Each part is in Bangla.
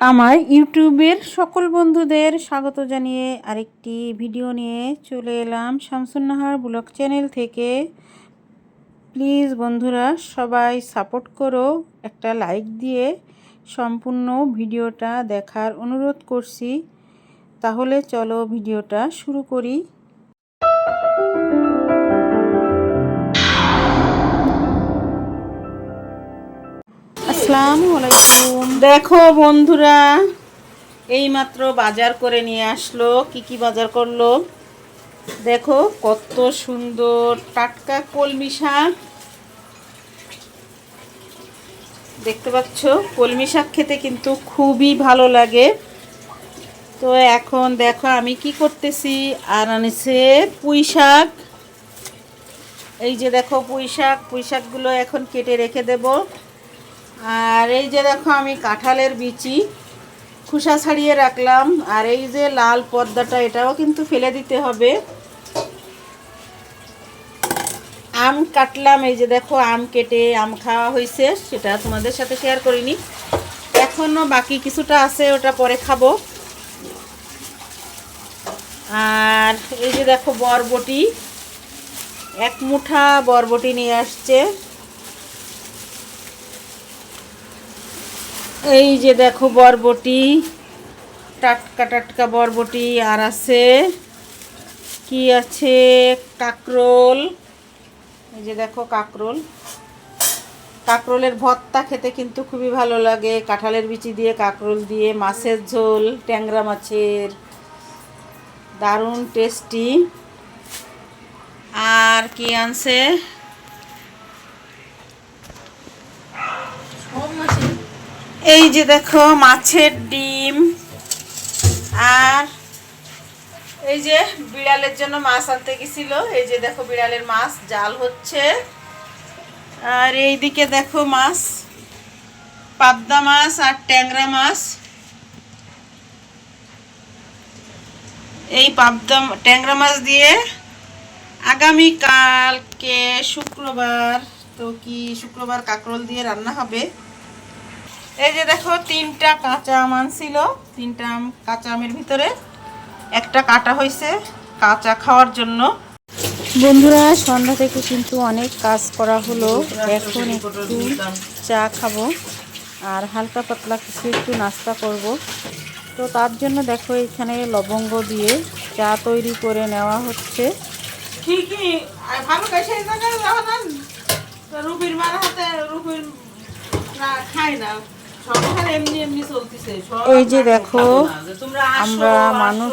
আমার ইউটিউবের সকল বন্ধুদের স্বাগত জানিয়ে আরেকটি ভিডিও নিয়ে চলে এলাম শামসুন্নাহার ব্লগ চ্যানেল থেকে। প্লিজ বন্ধুরা সবাই সাপোর্ট করো, একটা লাইক দিয়ে সম্পূর্ণ ভিডিওটা দেখার অনুরোধ করছি। তাহলে চলো ভিডিওটা শুরু করি। দেখো বন্ধুরা, এইমাত্র বাজার করে নিয়ে আসলো। কি কি বাজার করল? দেখো কত সুন্দর টাটকা কলমি শাক। দেখতে পাচ্ছ, কলমি শাক খেতে কিন্তু খুবই ভালো লাগে। তো এখন দেখো আমি কি করতেছি, আর আনেছে পুঁই শাক। এই যে দেখো পুঁই শাক, পুঁই শাকগুলো এখন কেটে রেখে দেবো। আর এই যে দেখো আমি কাঁঠালের বিচি, খোসা ছাড়িয়ে রাখলাম। আর এই যে লাল পর্দাটা, এটাও কিন্তু ফেলে দিতে হবে। আম কাটলাম, এই যে দেখো আম কেটে আম খাওয়া হয়েছে, সেটা তোমাদের সাথে শেয়ার করিনি। এখনও বাকি কিছুটা আছে, ওটা পরে খাব। আর এই যে দেখো বরবটি, এক মুঠা বরবটি নিয়ে আসছে। এই যে দেখো বরবটি, টাটকা টাটকা বরবটি, আর আছে কি আছে? কাকরোল। এই যে দেখো কাকরোল। কাকরোলের ভর্তা খেতে কিন্তু খুবই ভালো লাগে। কাঁঠালের বিচি দিয়ে, কাকরোল দিয়ে, মাছের ঝোল, ট্যাংরা মাছের। দারুণ টেস্টি আর কি আনছে? এই যে দেখো মাছের ডিম আর এই যে বিড়ালের জন্য মাছ আনতে গেছিল। এই যে দেখো বিড়ালের মাছ, জাল হচ্ছে। আর এই দিকে দেখো মাছ, পাবদা মাছ আর ট্যাংরা মাছ। এই পাবদা ট্যাংরা মাছ দিয়ে আগামী কালকে শুক্রবার, তো কি শুক্রবার কাকরোল দিয়ে রান্না হবে? এই যে দেখো তিনটা কাঁচা আম আনছিল। তিনটা আম কাঁচা আমের ভিতরে। একটা কাটা হয়েছে কাঁচা খাওয়ার জন্য। বন্ধুরা সন্ধ্যা থেকে কিন্তু অনেক কাজ করা হলো। এখন একটু চা খাব আর হালকা পাতলা কিছু একটু নাস্তা করব। তো তার জন্য দেখো এখানে লবঙ্গ দিয়ে চা তৈরি করে নেওয়া হচ্ছে। ঠিকই। ভালো রুবির মার হাতে রুবির খায় না। এই যে দেখো আমরা মানুষ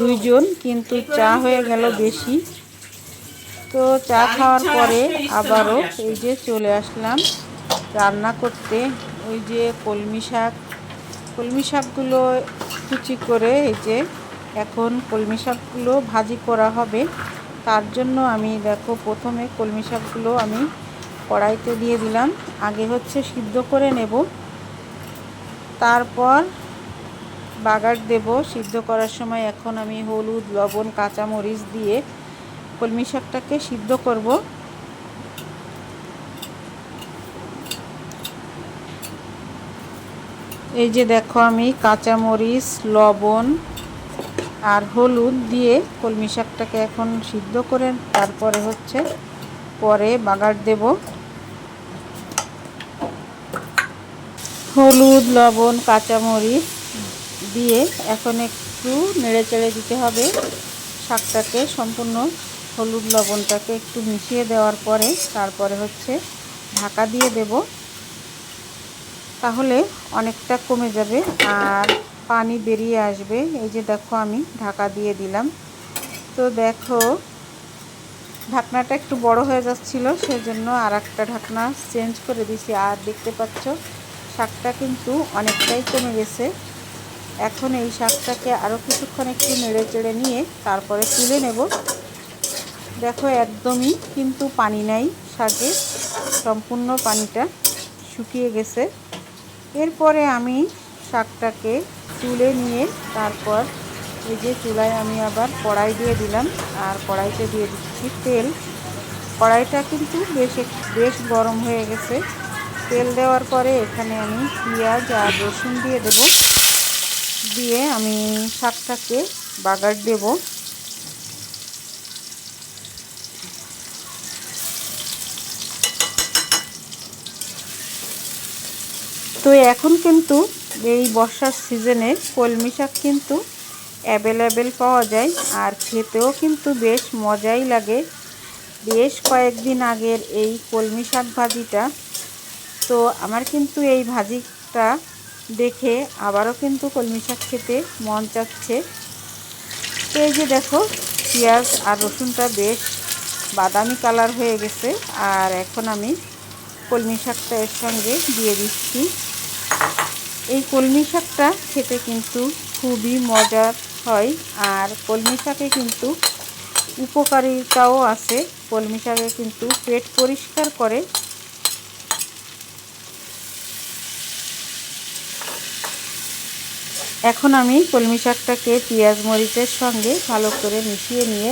দুইজন কিন্তু চা হয়ে গেল বেশি। তো চা খাওয়ার পরে আবারও এই যে চলে আসলাম রান্না করতে। ওই যে কলমি শাক কলমি শাকগুলো কুচি করে এই যে এখন কলমি শাকগুলো ভাজি করা হবে। তার জন্য আমি দেখো প্রথমে কলমি শাকগুলো আমি কড়াইতে দিয়ে দিলাম। আগে হচ্ছে সিদ্ধ করে নেব। তারপর বাগার দেব সিদ্ধ করার সময় এখন আমি হলুদ, লবণ, কাঁচামরিচ দিয়ে কলমি শাকটাকে সিদ্ধ করব। এই যে দেখো আমি কাঁচামরিচ, লবণ আর হলুদ দিয়ে কলমি শাকটাকে এখন সিদ্ধ করে তারপরে হচ্ছে পরে বাগার দেব। হলুদ, লবণ, কাঁচামরিচ দিয়ে এখন একটু নেড়ে চেড়ে দিতে হবে। শাকটাকে সম্পূর্ণ হলুদ লবণটাকে একটু মিশিয়ে দেওয়ার পরে তারপরে হচ্ছে ঢাকা দিয়ে দেব। তাহলে অনেকটা কমে যাবে আর পানি বেরিয়ে আসবে। এই যে দেখো আমি ঢাকা দিয়ে দিলাম। তো দেখো, ঢাকনাটা একটু বড় হয়ে যাচ্ছিল, সেজন্য আর একটা ঢাকনা চেঞ্জ করে দিছি। আর দেখতে পাচ্ছ শাকটা কিন্তু অনেকটাই কমে গেছে। এখন এই শাকটাকে আরও কিছুক্ষণ একটু নেড়ে চেড়ে নিয়ে তারপরে তুলে নেব। দেখো একদমই কিন্তু পানি নাই শাকে, সম্পূর্ণ পানিটা শুকিয়ে গেছে। এরপরে আমি শাকটাকে তুলে নিয়ে তারপর এই যে চুলায় আমি আবার কড়াই দিয়ে দিলাম, আর কড়াইতে দিয়ে দিচ্ছি তেল। কড়াইটা কিন্তু বেশ বেশ গরম হয়ে গেছে। তেল দেওয়ার পরে এখানে আমি পেঁয়াজ আর রসুন দিয়ে দেব। দিয়ে আমি শাকটাকে বাগার দেব। তো এখন কিন্তু এই বর্ষার সিজনে কলমি শাক কিন্তু অ্যাভেলেবেল পাওয়া যায় আর খেতেও কিন্তু বেশ মজাই লাগে। বেশ কয়েকদিন আগের এই কলমি শাক ভাজিটা তো আমার কিন্তু এই ভাজিটা দেখে আবারও কিন্তু কলমি শাক খেতে মন চাচ্ছে। তো এই যে দেখো, পেঁয়াজ আর রসুনটা বেশ বাদামি কালার হয়ে গেছে, আর এখন আমি কলমি শাকটা এর সঙ্গে দিয়ে দিচ্ছি। এই কলমি শাকটা খেতে কিন্তু খুবই মজার হয়, আর কলমি শাকে কিন্তু উপকারিতাও আছে। কলমি শাকে কিন্তু পেট পরিষ্কার করে এখন আমি কলমি শাকটাকে পেঁয়াজ মরিচের সঙ্গে ভালো করে মিশিয়ে নিয়ে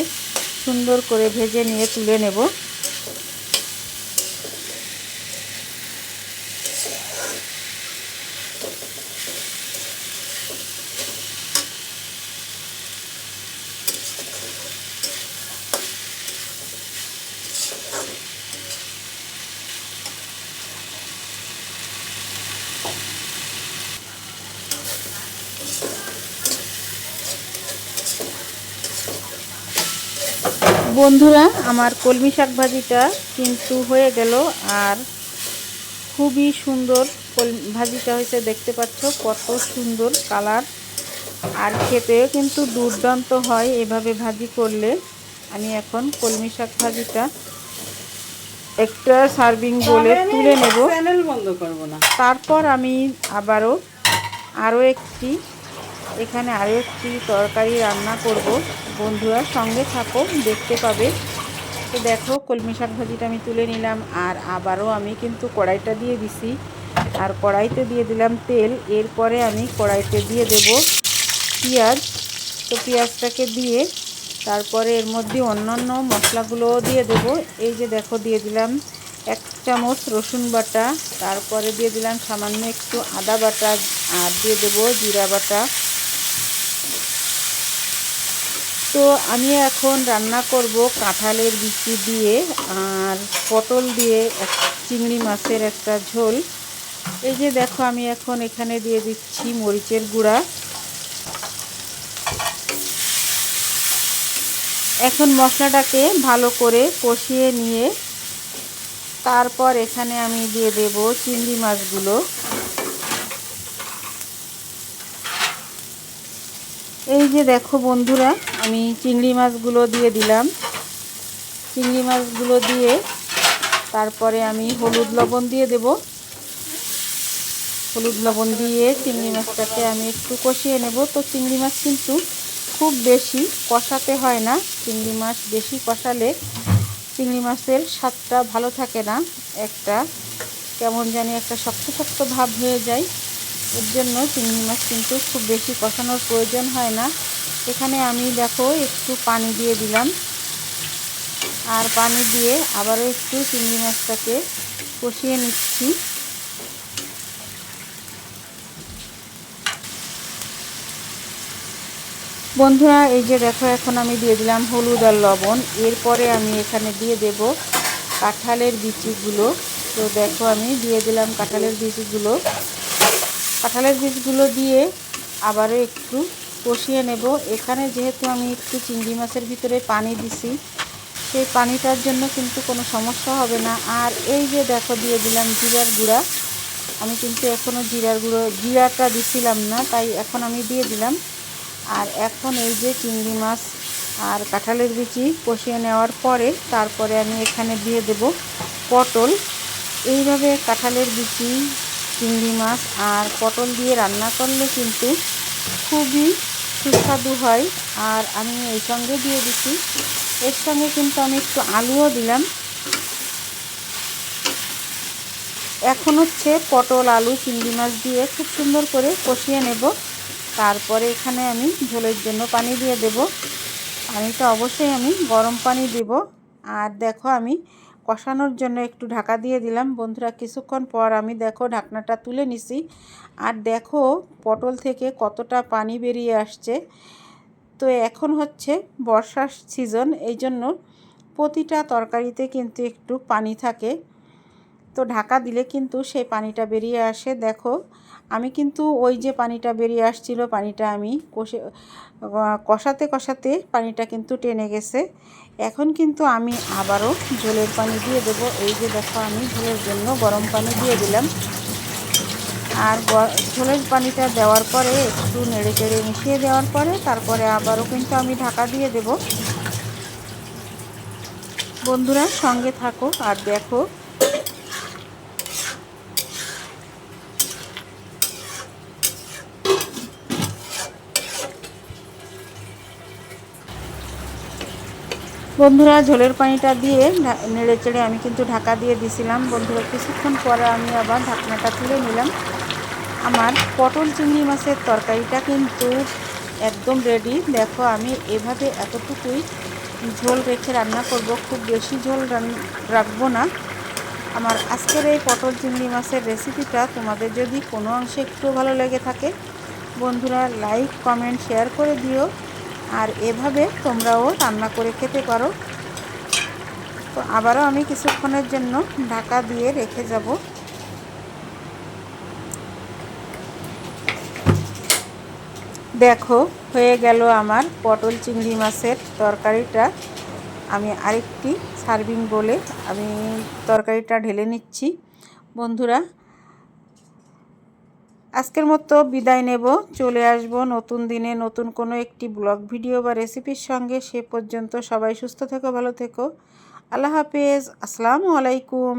সুন্দর করে ভেজে নিয়ে তুলে নেব। বন্ধুরা আমার কলমি শাক ভাজিটা কিন্তু হয়ে গেল আর খুবই সুন্দর ভাজিটা হয়েছে দেখতে পাচ্ছ কত সুন্দর কালার। আর খেতেও কিন্তু দুর্দান্ত হয় এভাবে ভাজি করলে। আমি এখন কলমি শাক ভাজিটা একটা সার্ভিং বলে তুলে নেব। বন্ধ করব না। তারপর আমি আবারও আরও একটি এখানে আরও একটি তরকারি রান্না করব। বন্ধুরা সঙ্গে থাকো, দেখতে পাবে। তো দেখো, কলমি শাক ভাজিটা আমি তুলে নিলাম, আর আবারও আমি কিন্তু কড়াইটা দিয়ে দিছি। আর কড়াইতে দিয়ে দিলাম তেল, এরপরে আমি কড়াইতে দিয়ে দেব পেঁয়াজ। তো পেঁয়াজটাকে দিয়ে তারপরে এর মধ্যে অন্যান্য মশলাগুলোও দিয়ে দেব। এই যে দেখো, দিয়ে দিলাম এক চামচ রসুন বাটা, তারপরে দিয়ে দিলাম সামান্য একটু আদা বাটা, আর দিয়ে দেব জিরা বাটা। তো আমি এখন রান্না করব কাঁঠালের বিচি দিয়ে আর পটল দিয়ে এক চিংড়ি মাছের একটা ঝোল। এই যে দেখো আমি এখন এখানে দিয়ে দিচ্ছি মরিচের গুঁড়া। এখন মশলাটাকে ভালো করে কষিয়ে নিয়ে তারপর এখানে আমি দিয়ে দেব চিংড়ি মাছগুলো। এই যে দেখো বন্ধুরা আমি চিংড়ি মাছগুলো দিয়ে দিলাম। চিংড়ি মাছগুলো দিয়ে তারপরে আমি হলুদ লবণ দিয়ে দেব। হলুদ লবণ দিয়ে চিংড়ি মাছটাকে আমি একটু কষিয়ে নেব। তো চিংড়ি মাছ কিন্তু খুব বেশি কষাতে হয় না। চিংড়ি মাছ বেশি কষালে চিংড়ি মাছের স্বাদটা ভালো থাকে না। একটা কেমন জানি একটা শক্ত শক্ত ভাব হয়ে যায়। এর জন্য চিংড়ি মাছ কিন্তু খুব বেশি কষানোর প্রয়োজন হয় না। এখানে আমি দেখো একটু পানি দিয়ে দিলাম। আর পানি দিয়ে আবারও একটু চিংড়ি মাছটাকে কষিয়ে নিচ্ছি। বন্ধুরা, এই যে দেখো, এখন আমি দিয়ে দিলাম হলুদ আর লবণ। এরপরে আমি এখানে দিয়ে দেব কাঁঠালের বিচিগুলো তো দেখো, আমি দিয়ে দিলাম কাঁঠালের বিচিগুলো কাঁঠালের বীজগুলো দিয়ে আবারও একটু কষিয়ে নেব। এখানে যেহেতু আমি একটু চিংড়ি মাছের ভিতরে পানি দিছি, সেই পানিটার জন্য কিন্তু কোনো সমস্যা হবে না। আর এই যে দেখো, দিয়ে দিলাম জিরার গুঁড়া। আমি কিন্তু এখনও জিরার গুঁড়ো, জিরাটা দিছিলাম না, তাই এখন আমি দিয়ে দিলাম। আর এখন এই যে চিংড়ি মাছ আর কাঁঠালের বিচি কষিয়ে নেওয়ার পরে তারপরে আমি এখানে দিয়ে দেব পটল। এইভাবে কাঁঠালের বিচি, চিংড়ি মাছ আর পটল দিয়ে রান্না করলে কিন্তু খুবই সুস্বাদু হয় আর আমি এই সঙ্গে দিয়ে দিচ্ছি। এর সঙ্গে কিন্তু আমি একটু আলুও দিলাম। এখন হচ্ছে পটল, আলু, চিংড়ি মাছ দিয়ে খুব সুন্দর করে কষিয়ে নেব। তারপরে এখানে আমি ঝোলের জন্য পানি দিয়ে দেব। পানিটা অবশ্যই আমি গরম পানি দেব। আর দেখো আমি কষানোর জন্য একটু ঢাকা দিয়ে দিলাম। বন্ধুরা, কিছুক্ষণ পর আমি দেখো ঢাকনাটা তুলে নিছি। আর দেখো পটল থেকে কতটা পানি বেরিয়ে আসছে। তো এখন হচ্ছে বর্ষার সিজন, এই জন্য প্রতিটা তরকারিতে কিন্তু একটু পানি থাকে। তো ঢাকা দিলে কিন্তু সেই পানিটা বেরিয়ে আসে। দেখো আমি কিন্তু ওই যে পানিটা বেরিয়ে আসছিল, পানিটা আমি কষে কষাতে কষাতে পানিটা কিন্তু টেনে গেছে। এখন কিন্তু আমি আবারও ঝোলের পানি দিয়ে দেব। এই যে দেখো আমি ঝোলের জন্য গরম পানি দিয়ে দিলাম। আর ঝোলের পানিটা দেওয়ার পরে একটু নেড়ে চেড়ে মিশিয়ে দেওয়ার পরে তারপরে আবারও কিন্তু আমি ঢাকা দিয়ে দেব। বন্ধুরা সঙ্গে থাকো আর দেখো বন্ধুরা, ঝোলের পানিটা দিয়ে নেড়ে চেড়ে আমি কিন্তু ঢাকা দিয়ে দিছিলাম। বন্ধুরা, কিছুক্ষণ পরে আমি আবার ঢাকনাটা তুলে নিলাম। আমার পটল চিংড়ি মাছের তরকারিটা কিন্তু একদম রেডি দেখো, আমি এভাবে এতটুকুই ঝোল রেখে রান্না করব। খুব বেশি ঝোল রাখব না। আমার আজকের এই পটল চিংড়ি মাছের রেসিপিটা তোমাদের যদি কোনো অংশে একটু ভালো লেগে থাকে, বন্ধুরা লাইক কমেন্ট শেয়ার করে দিও। আর এভাবে তোমরাও রান্না করে খেতে পারো। তো আবারও আমি কিছুক্ষণের জন্য ঢাকা দিয়ে রেখে যাব। দেখো, হয়ে গেল আমার পটল চিংড়ি মাছের তরকারিটা। আমি আরেকটি সার্ভিং বলে আমি তরকারিটা ঢেলে নিচ্ছি। বন্ধুরা আজকের মতো বিদায় নেব। চলে আসব নতুন দিনে নতুন কোনো একটি ব্লগ, ভিডিও বা রেসিপির সঙ্গে। সে পর্যন্ত সবাই সুস্থ থেকো, ভালো থেকো। আল্লাহ হাফেজ। আসসালামু আলাইকুম।